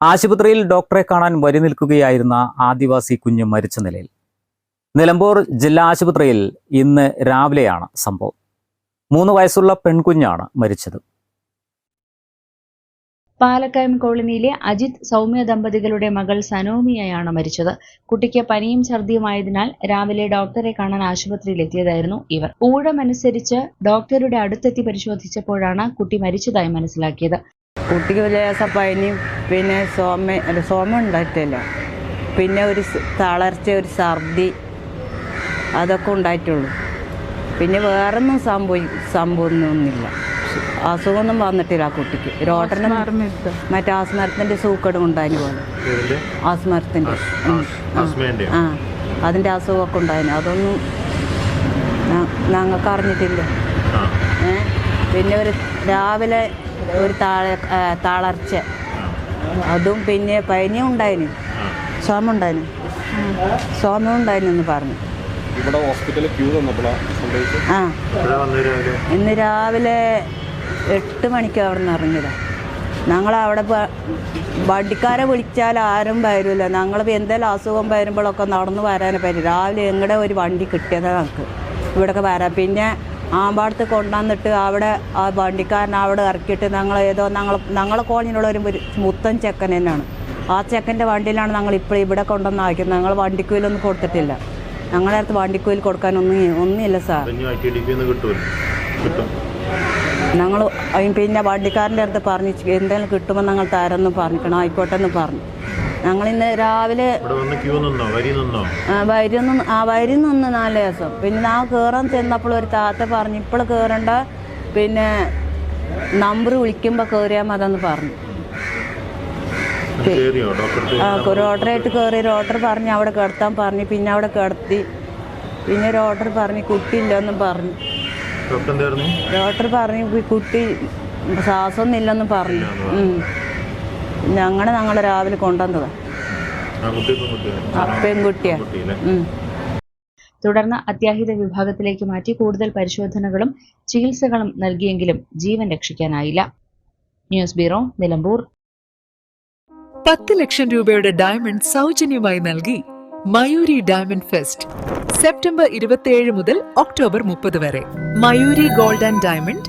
ആശുപത്രിയിൽ ഡോക്ടറെ കാണാൻ വരി നിൽക്കുകയായിരുന്ന ആദിവാസി കുഞ്ഞ് മരിച്ച നിലയിൽ. നിലമ്പൂർ ജില്ലാ ആശുപത്രിയിൽ ഇന്ന് രാവിലെയാണ് സംഭവം. മൂന്ന് വയസ്സുള്ള പെൺകുഞ്ഞാണ് മരിച്ചത്. പാലക്കയം കോളനിയിലെ അജിത് സൗമ്യ ദമ്പതികളുടെ മകൾ സനോമിയയാണ് മരിച്ചത്. കുട്ടിക്ക് പനിയും ഛർദിയുമായതിനാൽ രാവിലെ ഡോക്ടറെ കാണാൻ ആശുപത്രിയിൽ എത്തിയതായിരുന്നു ഇവർ. ഊഴമനുസരിച്ച് ഡോക്ടറുടെ അടുത്തെത്തി പരിശോധിച്ചപ്പോഴാണ് കുട്ടി മരിച്ചതായി മനസ്സിലാക്കിയത്. കുട്ടിക്ക് പിന്നെ സോമ അല്ല സോമ ഉണ്ടായിട്ടില്ല. പിന്നെ ഒരു തളർച്ച ഒരു ഛർദി അതൊക്കെ ഉണ്ടായിട്ടുള്ളൂ. പിന്നെ വേറൊന്നും സംഭവി സംഭവമൊന്നുമില്ല. അസുഖമൊന്നും വന്നിട്ടില്ല ആ കുട്ടിക്ക്. രോട്ടനും മറ്റേ ആസ്മരത്തിന്റെ സൂക്കടും ഉണ്ടായിന് പോലെ. ആസ്മരത്തിന്റെ. ആ. അതിന്റെ അസുഖമൊക്കെ ഉണ്ടായിന്. അതൊന്നും ഞങ്ങൾക്ക് അറിഞ്ഞിട്ടില്ല പിന്നെ ഒരു രാവിലെ ഒരു താള തളർച്ച. അതും പിന്നെ പനിയും ഉണ്ടായിന്. സോമ ഉണ്ടായിന് സോമ ഉണ്ടായിനെന്ന് പറഞ്ഞു. ഇവിടെ ഹോസ്പിറ്റലിൽ ക്യൂ തന്നപ്പോഴാണ് സംഭവിച്ചത്? ആ. ഇന്ന് രാവിലെ എട്ട് മണിക്ക് അവിടെ നിന്ന് ഇറങ്ങിയതാ. ഞങ്ങൾ അവിടെ പ- വണ്ടിക്കാരെ വിളിച്ചാൽ ആരും വരില്ല ഞങ്ങൾ എന്തെങ്കിലും അസുഖം വരുമ്പോഴൊക്കെ നടന്ന് വരാനെ പറ്റും. രാവിലെ എങ്ങടെ ഒരു വണ്ടി കിട്ടിയതാണ് ഞങ്ങൾക്ക്. ഇവിടെയൊക്കെ വരാം. പിന്നെ ആമ്പാടത്ത് കൊണ്ടുവന്നിട്ട് അവിടെ ആ വണ്ടിക്കാരൻ അവിടെ ഇറക്കിയിട്ട് ഞങ്ങൾ ഏതോ ഞങ്ങൾ ഞങ്ങളെ കോളനിയിലുള്ള ഒരു മുത്തൻ ചെക്കൻ തന്നെയാണ്. ആ ചെക്കന്റെ വണ്ടിയിലാണ് ഞങ്ങൾ ഇപ്പോൾ ഇവിടെ കൊണ്ടുവന്ന് ആക്കിയത് ഞങ്ങൾ വണ്ടിക്കൂലൊന്നും കൊടുത്തിട്ടില്ല. ഞങ്ങളുടെ അടുത്ത് വണ്ടിക്കൂലി കൊടുക്കാനൊന്നും ഒന്നുമില്ല സാർ. ഞങ്ങൾ പിന്നെ വണ്ടിക്കാരന്റെ അടുത്ത് പറഞ്ഞു എന്തെങ്കിലും കിട്ടുമ്പോൾ ഞങ്ങൾ തരാമെന്ന് പറഞ്ഞിക്കണം ആയിക്കോട്ടെ എന്ന് പറഞ്ഞു. ഞങ്ങൾ ഇന്ന് രാവിലെ വരി നിന്നോ? ആ, വരി നിന്ന് നാല് ദിവസം. പിന്നെ ആ കയറാൻ ചെന്നപ്പോൾ ഒരു താത്ത പറഞ്ഞു ഇപ്പോൾ കയറണ്ട പിന്നെ നമ്പർ വിളിക്കുമ്പോൾ കയറിയാൽ മതെന്ന് പറഞ്ഞു. ആ റോട്ടറായിട്ട് കയറി റോട്ടർ പറഞ്ഞ് അവിടെ കിടത്താൻ പറഞ്ഞു പിന്നെ അവിടെ കിടത്തി. പിന്നെ റോട്ടർ പറഞ്ഞു കുട്ടിയില്ലെന്നും പറഞ്ഞു. ഡോക്ടർ ഡോക്ടർ പറഞ്ഞു "ഈ കുട്ടി ശ്വാസമൊന്നും ഇല്ലെന്നും പറഞ്ഞു. പിന്നെ ഞങ്ങൾ രാവിലെ കൊണ്ടുവന്നതാ. പെൺകുട്ടിയാ. തുടർന്ന് അത്യാഹിത വിഭാഗത്തിലേക്ക് മാറ്റി കൂടുതൽ പരിശോധനകളും ചികിത്സകളും നൽകിയെങ്കിലും ജീവൻ രക്ഷിക്കാനായില്ല. News bureau Nilambur. പത്ത് ലക്ഷം രൂപയുടെ ഡയമണ്ട് സൗജന്യമായി നൽകി മയൂരി ഡയമണ്ട് ഫെസ്റ്റ് സെപ്റ്റംബർ ഇരുപത്തിയേഴ് മുതൽ ഒക്ടോബർ മുപ്പത് വരെ. Mayuri gold and diamond